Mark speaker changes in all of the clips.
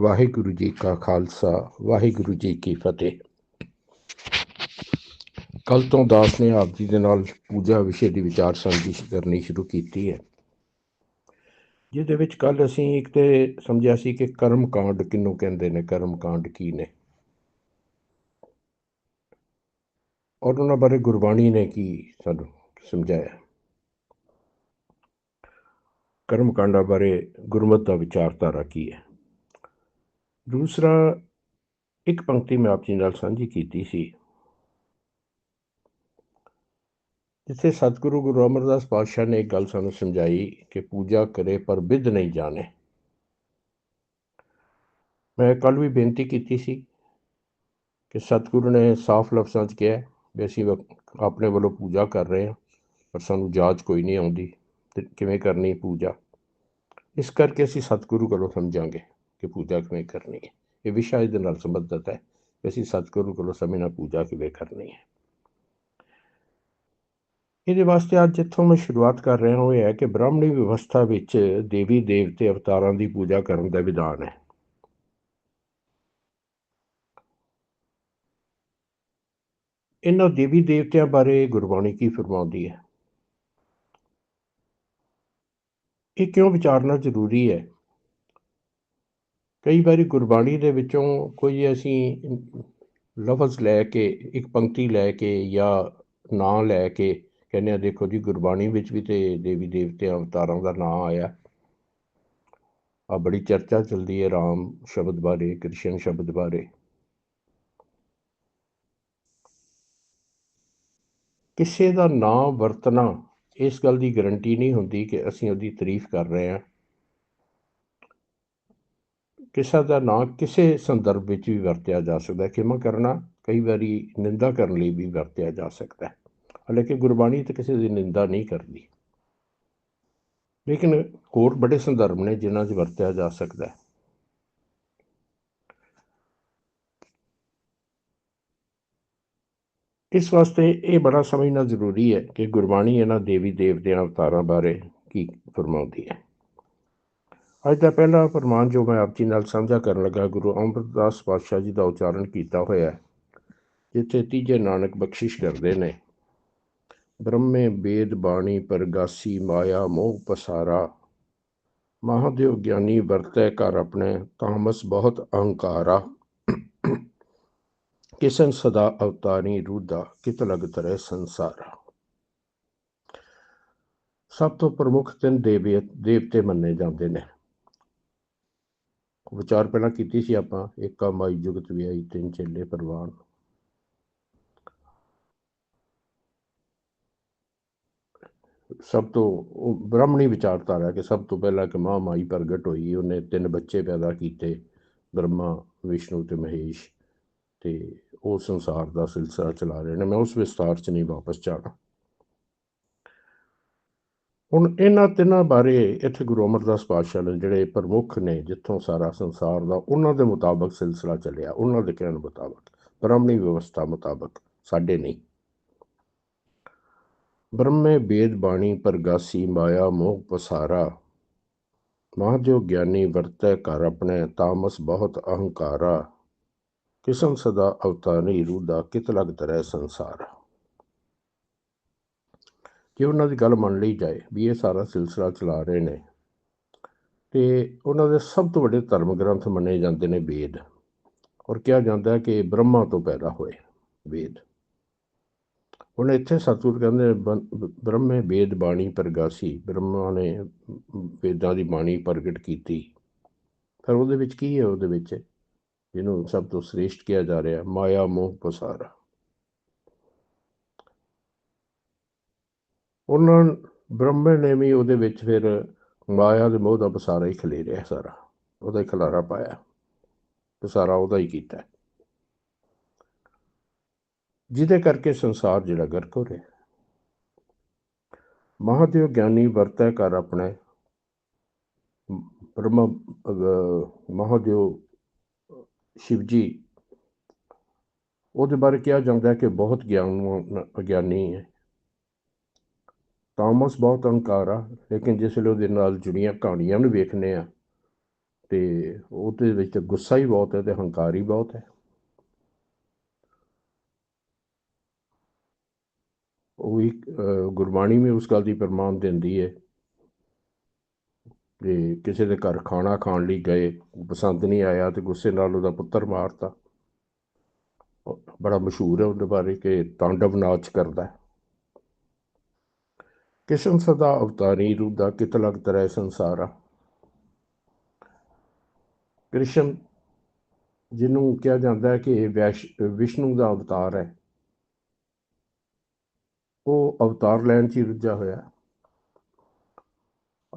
Speaker 1: ਵਾਹਿਗੁਰੂ ਜੀ ਕਾ ਖਾਲਸਾ, ਵਾਹਿਗੁਰੂ ਜੀ ਕੀ ਫਤਿਹ। ਕੱਲ ਤੋਂ ਦਾਸ ਨੇ ਆਪ ਜੀ ਦੇ ਨਾਲ ਪੂਜਾ ਵਿਸ਼ੇ ਦੀ ਵਿਚਾਰ ਸਾਂਝੀ ਕਰਨੀ ਸ਼ੁਰੂ ਕੀਤੀ ਹੈ। ਜਿਹਦੇ ਵਿੱਚ ਕੱਲ ਅਸੀਂ ਇੱਕ ਤੇ ਸਮਝਿਆ ਸੀ ਕਿ ਕਰਮ ਕਾਂਡ ਕਿਹਨੂੰ ਕਹਿੰਦੇ ਨੇ, ਕਰਮ ਕਾਂਡ ਕੀ ਨੇ? ਔਰ ਉਹਨਾਂ ਬਾਰੇ ਗੁਰਬਾਣੀ ਨੇ ਕੀ ਸਾਨੂੰ ਸਮਝਾਇਆ? ਕਰਮ ਕਾਂਡਾਂ ਬਾਰੇ ਗੁਰਮਤਿ ਦਾ ਵਿਚਾਰਧਾਰਾ ਕੀ ਹੈ? ਦੂਸਰਾ, ਇੱਕ ਪੰਕਤੀ ਮੈਂ ਆਪ ਜੀ ਨਾਲ ਸਾਂਝੀ ਕੀਤੀ ਸੀ। ਜਿੱਥੇ ਸਤਿਗੁਰੂ ਗੁਰੂ ਅਮਰਦਾਸ ਪਾਤਸ਼ਾਹ ਨੇ ਇੱਕ ਗੱਲ ਸਾਨੂੰ ਸਮਝਾਈ ਕਿ ਪੂਜਾ ਕਰੇ ਪਰ ਵਿਧ ਨਹੀਂ ਜਾਣੇ। ਮੈਂ ਕੱਲ ਵੀ ਬੇਨਤੀ ਕੀਤੀ ਸੀ ਕਿ ਸਤਿਗੁਰੂ ਨੇ ਸਾਫ਼ ਲਫ਼ਜ਼ਾਂ 'ਚ ਕਿਹਾ ਵੀ ਅਸੀਂ ਆਪਣੇ ਵੱਲੋਂ ਪੂਜਾ ਕਰ ਰਹੇ ਹਾਂ, ਪਰ ਸਾਨੂੰ ਜਾਚ ਕੋਈ ਨਹੀਂ ਆਉਂਦੀ ਤੇ ਕਿਵੇਂ ਕਰਨੀ ਪੂਜਾ। ਇਸ ਕਰਕੇ ਅਸੀਂ ਸਤਿਗੁਰੂ ਕੋਲੋਂ ਸਮਝਾਂਗੇ। ਕਿ ਪੂਜਾ ਕਿਵੇਂ ਕਰਨੀ ਹੈ। ਇਹ ਵਿਸ਼ਾ ਇਹਦੇ ਨਾਲ ਸੰਬੰਧਿਤ ਹੈ ਕਿ ਅਸੀਂ ਸਤਿਗੁਰੂ ਕੋਲੋਂ ਸਮੇਂ ਨਾਲ ਪੂਜਾ ਕਿਵੇਂ ਕਰਨੀ ਹੈ। ਇਹਦੇ ਵਾਸਤੇ ਅੱਜ ਜਿੱਥੋਂ ਮੈਂ ਸ਼ੁਰੂਆਤ ਕਰ ਰਿਹਾ ਹਾਂ। ਉਹ ਇਹ ਹੈ ਕਿ ਬ੍ਰਾਹਮਣੀ ਵਿਵਸਥਾ ਵਿੱਚ ਦੇਵੀ ਦੇਵਤੇ ਅਵਤਾਰਾਂ ਦੀ ਪੂਜਾ ਕਰਨ ਦਾ ਵਿਧਾਨ ਹੈ। ਇਹਨਾਂ ਦੇਵੀ ਦੇਵਤਿਆਂ ਬਾਰੇ ਗੁਰਬਾਣੀ ਕੀ ਫਰਮਾਉਂਦੀ ਹੈ? ਇਹ ਕਿਉਂ ਵਿਚਾਰਨਾ ਜ਼ਰੂਰੀ ਹੈ? ਕਈ ਵਾਰੀ ਗੁਰਬਾਣੀ ਦੇ ਵਿੱਚੋਂ ਕੋਈ ਅਸੀਂ ਲਫ਼ਜ਼ ਲੈ ਕੇ, ਇੱਕ ਪੰਕਤੀ ਲੈ ਕੇ ਜਾਂ ਨਾਂ ਲੈ ਕੇ ਕਹਿੰਦੇ ਆ ਦੇਖੋ ਜੀ ਗੁਰਬਾਣੀ ਵਿੱਚ ਵੀ ਤੇ ਦੇਵੀ ਦੇਵਤਿਆਂ ਅਵਤਾਰਾਂ ਦਾ ਨਾਂ ਆਇਆ। ਆ ਬੜੀ ਚਰਚਾ ਚੱਲਦੀ ਹੈ ਰਾਮ ਸ਼ਬਦ ਬਾਰੇ, ਕ੍ਰਿਸ਼ਨ ਸ਼ਬਦ ਬਾਰੇ। ਕਿਸੇ ਦਾ ਨਾਂ ਵਰਤਣਾ ਇਸ ਗੱਲ ਦੀ ਗਾਰੰਟੀ ਨਹੀਂ ਹੁੰਦੀ ਕਿ ਅਸੀਂ ਉਹਦੀ ਤਾਰੀਫ ਕਰ ਰਹੇ ਹਾਂ। ਕਿਸੇ ਦਾ ਨਾਂ ਕਿਸੇ ਸੰਦਰਭ ਵਿੱਚ ਵੀ ਵਰਤਿਆ ਜਾ ਸਕਦਾ ਹੈ। ਕਿਵੇਂ ਕਰਨਾ ਕਈ ਵਾਰੀ ਨਿੰਦਾ ਕਰਨ ਲਈ ਵੀ ਵਰਤਿਆ ਜਾ ਸਕਦਾ ਹੈ। ਹਾਲਾਂਕਿ ਗੁਰਬਾਣੀ ਤਾਂ ਕਿਸੇ ਦੀ ਨਿੰਦਾ ਨਹੀਂ ਕਰਦੀ। ਲੇਕਿਨ ਹੋਰ ਬੜੇ ਸੰਦਰਭ ਨੇ ਜਿਨ੍ਹਾਂ 'ਚ ਵਰਤਿਆ ਜਾ ਸਕਦਾ ਹੈ। ਇਸ ਵਾਸਤੇ ਇਹ ਬੜਾ ਸਮਝਣਾ ਜ਼ਰੂਰੀ ਹੈ ਕਿ ਗੁਰਬਾਣੀ ਇਹਨਾਂ ਦੇਵੀ ਦੇਵਤਿਆਂ ਅਵਤਾਰਾਂ ਬਾਰੇ ਕੀ ਫਰਮਾਉਂਦੀ ਹੈ। ਅੱਜ ਦਾ ਪਹਿਲਾ ਫਰਮਾਨ ਜੋ ਮੈਂ ਆਪ ਜੀ ਨਾਲ ਸਾਂਝਾ ਕਰਨ ਲੱਗਾ, ਗੁਰੂ ਅਮਰਦਾਸ ਪਾਤਸ਼ਾਹ ਜੀ ਦਾ ਉਚਾਰਨ ਕੀਤਾ ਹੋਇਆ ਹੈ, ਜਿੱਥੇ ਤੀਜੇ ਨਾਨਕ ਬਖਸ਼ਿਸ਼ ਕਰਦੇ ਨੇ। ਬ੍ਰਹਮੇ ਬੇਦ ਬਾਣੀ ਪਰਗਾਸੀ ਮਾਇਆ ਮੋਹ ਪਸਾਰਾ, ਮਹਾਦੇਵ ਗਿਆਨੀ ਵਰਤੈ ਘਰ ਆਪਣੇ ਤਾਮਸ ਬਹੁਤ ਅਹੰਕਾਰਾ। ਕਿਸਨ ਸਦਾ ਅਵਤਾਰੀ ਰੂਦਾ ਕਿਤ ਲਗ ਤਰੇ ਸੰਸਾਰਾ। ਸਭ ਤੋਂ ਪ੍ਰਮੁੱਖ ਤਿੰਨ ਦੇਵੀ ਦੇਵਤੇ ਮੰਨੇ ਜਾਂਦੇ ਨੇ। ਵਿਚਾਰ ਪਹਿਲਾਂ ਕੀਤੀ ਸੀ ਆਪਾਂ ਏਕਾ ਮਾਈ ਜੁਗਤ ਵਿਆਈ ਤਿੰਨ ਚੇਲੇ ਪਰਵਾਨ ਸਭ ਤੋਂ ਉਹ ਬ੍ਰਾਹਮਣੀ ਵਿਚਾਰਧਾਰਾ ਕਿ ਸਭ ਤੋਂ ਪਹਿਲਾਂ ਕਿ ਮਾਂ ਮਾਈ ਪ੍ਰਗਟ ਹੋਈ, ਉਹਨੇ ਤਿੰਨ ਬੱਚੇ ਪੈਦਾ ਕੀਤੇ, ਬ੍ਰਹਮਾ, ਵਿਸ਼ਨੂੰ ਤੇ ਮਹੇਸ਼ ਤੇ ਉਹ ਸੰਸਾਰ ਦਾ ਸਿਲਸਿਲਾ ਚਲਾ ਰਹੇ ਨੇ। ਮੈਂ ਉਸ ਵਿਸਤਾਰ 'ਚ ਨਹੀਂ ਵਾਪਸ ਜਾਣਾ। ਹੁਣ ਇਹਨਾਂ ਤਿੰਨਾਂ ਬਾਰੇ ਇੱਥੇ ਗੁਰੂ ਅਮਰਦਾਸ ਪਾਤਸ਼ਾਹ ਨੇ ਜਿਹੜੇ ਪ੍ਰਮੁੱਖ ਨੇ, ਜਿੱਥੋਂ ਸਾਰਾ ਸੰਸਾਰ ਦਾ, ਉਹਨਾਂ ਦੇ ਮੁਤਾਬਕ ਸਿਲਸਿਲਾ ਚੱਲਿਆ, ਉਹਨਾਂ ਦੇ ਕਹਿਣ ਮੁਤਾਬਕ, ਬ੍ਰਾਹਮਣੀ ਵਿਵਸਥਾ ਮੁਤਾਬਕ, ਸਾਡੇ ਨਹੀਂ। ਬ੍ਰਹਮੇ ਬੇਦ ਬਾਣੀ ਪਰਗਾਸੀ, ਮਾਇਆ ਮੋਹ ਪਸਾਰਾ ਮਹਾਜੋ ਗਿਆਨੀ ਵਰਤੈ ਕਰ ਆਪਣੇ, ਤਾਮਸ ਬਹੁਤ ਅਹੰਕਾਰਾ, ਕਿਸਮ ਸਦਾ ਅਵਤਾਰੀ ਰੂਦਾ ਕਿਤ ਲਗ ਤਰੈ ਸੰਸਾਰ। ਜੇ ਉਹਨਾਂ ਦੀ ਗੱਲ ਮੰਨ ਲਈ ਜਾਏ ਵੀ ਇਹ ਸਾਰਾ ਸਿਲਸਿਲਾ ਚਲਾ ਰਹੇ ਨੇ। ਤੇ ਉਹਨਾਂ ਦੇ ਸਭ ਤੋਂ ਵੱਡੇ ਧਰਮ ਗ੍ਰੰਥ ਮੰਨੇ ਜਾਂਦੇ ਨੇ ਵੇਦ। ਔਰ ਕਿਹਾ ਜਾਂਦਾ ਹੈ ਕਿ ਬ੍ਰਹਮਾ ਤੋਂ ਪੈਦਾ ਹੋਏ ਵੇਦ। ਹੁਣ ਇੱਥੇ ਸਤਿਗੁਰ ਕਹਿੰਦੇ ਬ੍ਰਹਮੇ ਵੇਦ ਬਾਣੀ ਪ੍ਰਗਾਸੀ। ਬ੍ਰਹਮਾ ਨੇ ਵੇਦਾਂ ਦੀ ਬਾਣੀ ਪ੍ਰਗਟ ਕੀਤੀ। ਪਰ ਉਹਦੇ ਵਿੱਚ ਕੀ ਹੈ? ਉਹਦੇ ਵਿੱਚ ਜਿਹਨੂੰ ਸਭ ਤੋਂ ਸ੍ਰੇਸ਼ਟ ਕਿਹਾ ਜਾ ਰਿਹਾ, ਮਾਇਆ ਮੋਹ ਪਸਾਰਾ। ਉਹਨਾਂ ਬ੍ਰਹਮੇ ਨੇ ਵੀ ਉਹਦੇ ਵਿੱਚ ਫਿਰ ਮਾਇਆ ਦੇ ਮੋਹ ਦਾ ਪਸਾਰਾ ਹੀ ਖਲੇਰਿਆ ਸਾਰਾ। ਉਹਦਾ ਹੀ ਖਲਾਰਾ ਪਾਇਆ ਪਸਾਰਾ ਉਹਦਾ ਹੀ ਕੀਤਾ। ਜਿਹਦੇ ਕਰਕੇ ਸੰਸਾਰ ਜਿਹੜਾ ਗਰਕ ਹੋ ਰਿਹਾ। ਮਹਾਦੇਵ ਗਿਆਨੀ ਵਰਤੈ ਕਰ ਆਪਣੇ। ਬ੍ਰਹਮ ਮਹਾਦੇਵ ਸ਼ਿਵ ਜੀ ਉਹਦੇ ਬਾਰੇ ਕਿਹਾ ਜਾਂਦਾ ਹੈ ਕਿ ਬਹੁਤ ਗਿਆਨ ਗਿਆਨੀ ਹੈ। ਤਾਮਸ ਬਹੁਤ ਅਹੰਕਾਰ ਆ, ਲੇਕਿਨ ਜਿਸ ਵੇਲੇ ਉਹਦੇ ਨਾਲ ਜੁੜੀਆਂ ਕਹਾਣੀਆਂ ਨੂੰ ਵੇਖਨੇ ਆ, ਤੇ ਉਹਦੇ ਵਿੱਚ ਗੁੱਸਾ ਹੀ ਬਹੁਤ ਹੈ ਤੇ ਹੰਕਾਰ ਹੀ ਬਹੁਤ ਹੈ ਉਹ ਵੀ ਗੁਰਬਾਣੀ ਵੀ ਉਸ ਗੱਲ ਦੀ ਪ੍ਰਮਾਣ ਦਿੰਦੀ ਹੈ ਕਿ ਕਿਸੇ ਦੇ ਘਰ ਖਾਣਾ ਖਾਣ ਲਈ ਗਏ, ਪਸੰਦ ਨਹੀਂ ਆਇਆ ਤੇ ਗੁੱਸੇ ਨਾਲ ਉਹਦਾ ਪੁੱਤਰ ਮਾਰਤਾ ਬੜਾ ਮਸ਼ਹੂਰ ਹੈ ਉਹਦੇ ਬਾਰੇ ਕਿ ਤਾਂਡਵ ਨਾਚ ਕਰਦਾ ਹੈ। ਕਿਸ਼ਨ ਸਦਾ ਅਵਤਾਰੀ ਰੂਪ ਦਾ ਕਿਤ ਲਗ ਤਰੈ ਸੰਸਾਰਾ? ਕ੍ਰਿਸ਼ਨ ਜਿਹਨੂੰ ਕਿਹਾ ਜਾਂਦਾ ਹੈ ਕਿ ਇਹ ਵੈਸ਼, ਵਿਸ਼ਨੂੰ ਦਾ ਅਵਤਾਰ ਹੈ। ਉਹ ਅਵਤਾਰ ਲੈਣ 'ਚ ਹੀ ਰੁੱਝਾ ਹੋਇਆ।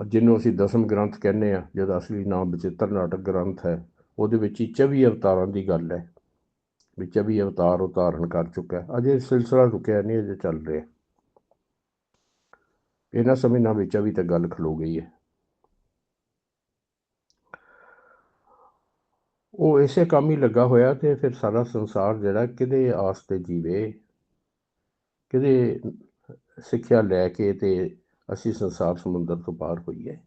Speaker 1: ਜਿਹਨੂੰ ਅਸੀਂ ਦਸਮ ਗ੍ਰੰਥ ਕਹਿੰਦੇ ਆ ਜਿਹਦਾ ਅਸਲੀ ਨਾਮ ਬਚਿੱਤਰ ਨਾਟਕ ਗ੍ਰੰਥ ਹੈ, ਉਹਦੇ ਵਿੱਚ ਹੀ 24 ਅਵਤਾਰਾਂ ਦੀ ਗੱਲ ਹੈ। ਵੀ 24 ਅਵਤਾਰ ਉਤਾਰਨ ਕਰ ਚੁੱਕਾ ਅਜੇ ਸਿਲਸਿਲਾ ਰੁਕਿਆ ਨਹੀਂ, ਅਜੇ ਚੱਲ ਰਿਹਾ। ਇਹਨਾਂ ਸਮੇਂ ਨਾ ਵਿੱਚ ਵੀ ਤਾਂ ਗੱਲ ਖਲੋ ਗਈ ਹੈ। ਉਹ ਇਸੇ ਕੰਮ ਹੀ ਲੱਗਾ ਹੋਇਆ ਤੇ ਫਿਰ ਸਾਰਾ ਸੰਸਾਰ ਜਿਹੜਾ ਕਿਹਦੇ ਆਸ ਤੇ ਜੀਵੇ, ਕਿਹਦੇ ਸਿੱਖਿਆ ਲੈ ਕੇ ਤੇ ਅਸੀਂ ਸੰਸਾਰ ਸਮੁੰਦਰ ਤੋਂ ਪਾਰ ਹੋਈਏ।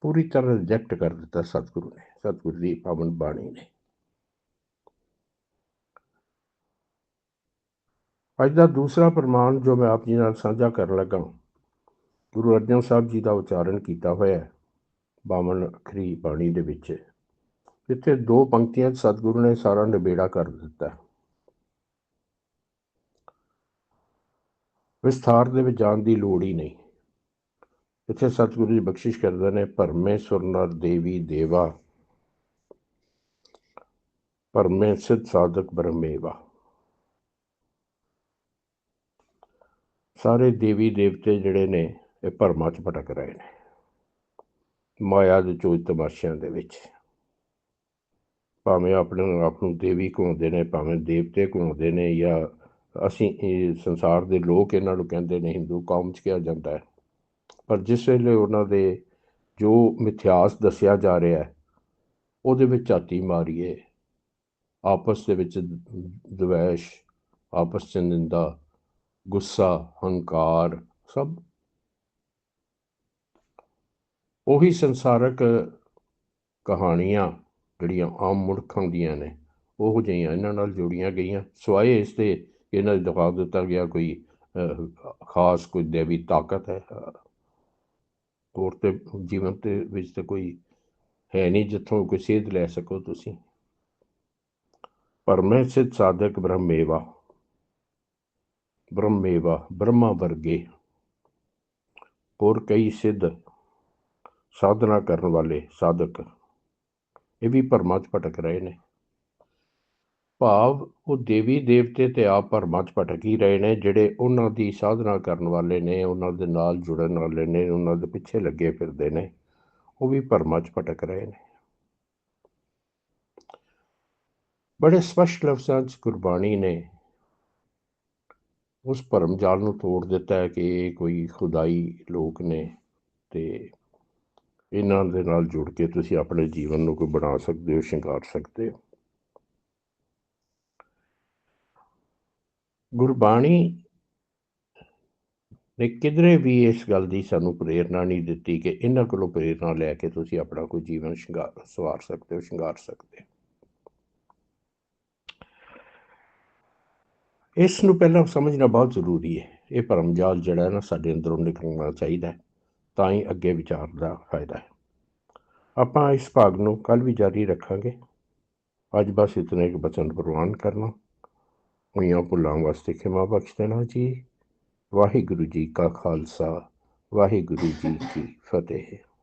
Speaker 1: ਪੂਰੀ ਤਰ੍ਹਾਂ ਰਿਜੈਕਟ ਕਰ ਦਿੱਤਾ ਸਤਿਗੁਰੂ ਨੇ, ਸਤਿਗੁਰੂ ਦੀ ਪਾਵਨ ਬਾਣੀ ਨੇ। ਅੱਜ ਦਾ ਦੂਸਰਾ ਪ੍ਰਮਾਣ ਜੋ ਮੈਂ ਆਪ ਜੀ ਨਾਲ ਸਾਂਝਾ ਕਰਨ ਲੱਗਾ ਗੁਰੂ ਅਰਜਨ ਸਾਹਿਬ ਜੀ ਦਾ ਉਚਾਰਨ ਕੀਤਾ ਹੋਇਆ ਹੈ, ਬਾਵਨ ਅਖਰੀ ਬਾਣੀ ਦੇ ਵਿੱਚ। ਜਿੱਥੇ ਦੋ ਪੰਕਤੀਆਂ ਸਤਿਗੁਰੂ ਨੇ ਸਾਰਾ ਨਿਬੇੜਾ ਕਰ ਦਿੱਤਾ। ਵਿਸਥਾਰ ਦੇ ਵਿੱਚ ਜਾਣ ਦੀ ਲੋੜ ਹੀ ਨਹੀਂ। ਇੱਥੇ ਸਤਿਗੁਰੂ ਜੀ ਬਖਸ਼ਿਸ਼ ਕਰਦੇ ਨੇ ਭਰਮੇ ਨਰ ਦੇਵੀ ਦੇਵਾ ਪਰਮੇ ਸਿਧ ਸਾਧਕ ਬ੍ਰਹਮੇਵਾ। ਸਾਰੇ ਦੇਵੀ ਦੇਵਤੇ ਜਿਹੜੇ ਨੇ, ਇਹ ਭਰਮਾਂ 'ਚ ਭਟਕ ਰਹੇ ਨੇ। ਮਾਇਆ ਦੇ ਚੋਜ ਤਮਾਸ਼ਿਆਂ ਦੇ ਵਿੱਚ। ਭਾਵੇਂ ਆਪਣੇ ਆਪ ਨੂੰ ਦੇਵੀ ਕਹਾਉਂਦੇ ਨੇ, ਭਾਵੇਂ ਦੇਵਤੇ ਕਹਾਉਂਦੇ ਨੇ, ਜਾਂ ਅਸੀਂ ਸੰਸਾਰ ਦੇ ਲੋਕ ਇਹਨਾਂ ਨੂੰ ਕਹਿੰਦੇ ਨੇ, ਹਿੰਦੂ ਕੌਮ 'ਚ ਕਿਹਾ ਜਾਂਦਾ ਹੈ। ਪਰ ਜਿਸ ਵੇਲੇ ਉਹਨਾਂ ਦੇ ਜੋ ਮਿਥਿਆਸ ਦੱਸਿਆ ਜਾ ਰਿਹਾ ਹੈ, ਉਹਦੇ ਵਿੱਚ ਝਾਤੀ ਮਾਰੀਏ। ਆਪਸ ਦੇ ਵਿੱਚ ਦਵੈਸ਼, ਆਪਸ 'ਚ ਨਿੰਦਾ ਗੁੱਸਾ ਹੰਕਾਰ ਸਭ। ਉਹੀ ਸੰਸਾਰਕ ਕਹਾਣੀਆਂ ਜਿਹੜੀਆਂ ਆਮ ਮੁਲਕਾਂ ਦੀਆਂ ਨੇ ਉਹ ਜਿਹੀਆਂ ਇਹਨਾਂ ਨਾਲ ਜੁੜੀਆਂ ਗਈਆਂ। ਸਵਾਏ ਇਸ ਤੇ ਇਹਨਾਂ ਦੀ ਦਿਖਾ ਦਿੱਤਾ ਗਿਆ ਕੋਈ ਖਾਸ ਕੋਈ ਦੇਵੀ ਤਾਕਤ ਹੈ। ਅਹ, ਹੋਰ ਤੇ ਜੀਵਨ ਤੇ ਵਿੱਚ ਤੇ ਕੋਈ ਹੈ ਨਹੀਂ ਜਿੱਥੋਂ ਕੋਈ ਸੇਧ ਲੈ ਸਕੋ ਤੁਸੀਂ। ਪਰ ਮੈਂ ਸਿੱਧ ਸਾਧਕ ਬ੍ਰਹਮੇਵਾ। ਬ੍ਰਹਮੇਵਾ, ਬ੍ਰਹਮਾ ਵਰਗੇ ਹੋਰ ਕਈ ਸਿੱਧ ਸਾਧਨਾ ਕਰਨ ਵਾਲੇ ਸਾਧਕ, ਇਹ ਵੀ ਭਰਮਾਂ 'ਚ ਭਟਕ ਰਹੇ ਨੇ। ਭਾਵ ਉਹ ਦੇਵੀ ਦੇਵਤੇ ਤੇ ਆਪ ਭਰਮਾਂ 'ਚ ਭਟਕ ਹੀ ਰਹੇ ਨੇ, ਜਿਹੜੇ ਉਹਨਾਂ ਦੀ ਸਾਧਨਾ ਕਰਨ ਵਾਲੇ ਨੇ, ਉਹਨਾਂ ਦੇ ਨਾਲ ਜੁੜਨ ਵਾਲੇ ਨੇ, ਉਹਨਾਂ ਦੇ ਪਿੱਛੇ ਲੱਗੇ ਫਿਰਦੇ ਨੇ, ਉਹ ਵੀ ਭਰਮਾਂ 'ਚ ਭਟਕ ਰਹੇ ਨੇ। ਬੜੇ ਸਪਸ਼ਟ ਲਫ਼ਜ਼ਾਂ 'ਚ ਗੁਰਬਾਣੀ ਨੇ ਉਸ ਭਰਮ ਜਾਲ ਨੂੰ ਤੋੜ ਦਿੱਤਾ ਹੈ ਕਿ ਇਹ ਕੋਈ ਖੁਦਾਈ ਲੋਕ ਨੇ ਤੇ ਇਹਨਾਂ ਦੇ ਨਾਲ ਜੁੜ ਕੇ ਤੁਸੀਂ ਆਪਣੇ ਜੀਵਨ ਨੂੰ ਕੋਈ ਬਣਾ ਸਕਦੇ ਹੋ, ਸ਼ਿੰਗਾਰ ਸਕਦੇ ਹੋ। ਗੁਰਬਾਣੀ ਨੇ ਕਿਧਰੇ ਵੀ ਇਸ ਗੱਲ ਦੀ ਸਾਨੂੰ ਪ੍ਰੇਰਣਾ ਨਹੀਂ ਦਿੱਤੀ ਕਿ ਇਹਨਾਂ ਕੋਲੋਂ ਪ੍ਰੇਰਣਾ ਲੈ ਕੇ ਤੁਸੀਂ ਆਪਣਾ ਕੋਈ ਜੀਵਨ ਸ਼ਿੰਗਾਰ, ਸਵਾਰ ਸਕਦੇ ਹੋ, ਸ਼ਿੰਗਾਰ ਸਕਦੇ ਹੋ। ਇਸ ਨੂੰ ਪਹਿਲਾਂ ਸਮਝਣਾ ਬਹੁਤ ਜ਼ਰੂਰੀ ਹੈ। ਇਹ ਭਰਮਜਾਲ ਜਿਹੜਾ ਹੈ ਨਾ, ਸਾਡੇ ਅੰਦਰੋਂ ਨਿਕਲਣਾ ਚਾਹੀਦਾ ਹੈ, ਤਾਂ ਹੀ ਅੱਗੇ ਵਿਚਾਰ ਦਾ ਫਾਇਦਾ ਹੈ। ਆਪਾਂ ਇਸ ਭਾਗ ਨੂੰ ਕੱਲ ਵੀ ਜਾਰੀ ਰੱਖਾਂਗੇ। ਅੱਜ ਬਸ ਇਤਨੇ ਕੁ ਬਚਨ ਪ੍ਰਵਾਨ ਕਰਨਾ। ਹੋਈਆਂ ਭੁੱਲਾਂ ਵਾਸਤੇ ਖਿਮਾ ਬਖਸ਼ ਦੇਣਾ ਜੀ। ਵਾਹਿਗੁਰੂ ਜੀ ਕਾ ਖਾਲਸਾ, ਵਾਹਿਗੁਰੂ ਜੀ ਕੀ ਫਤਿਹ।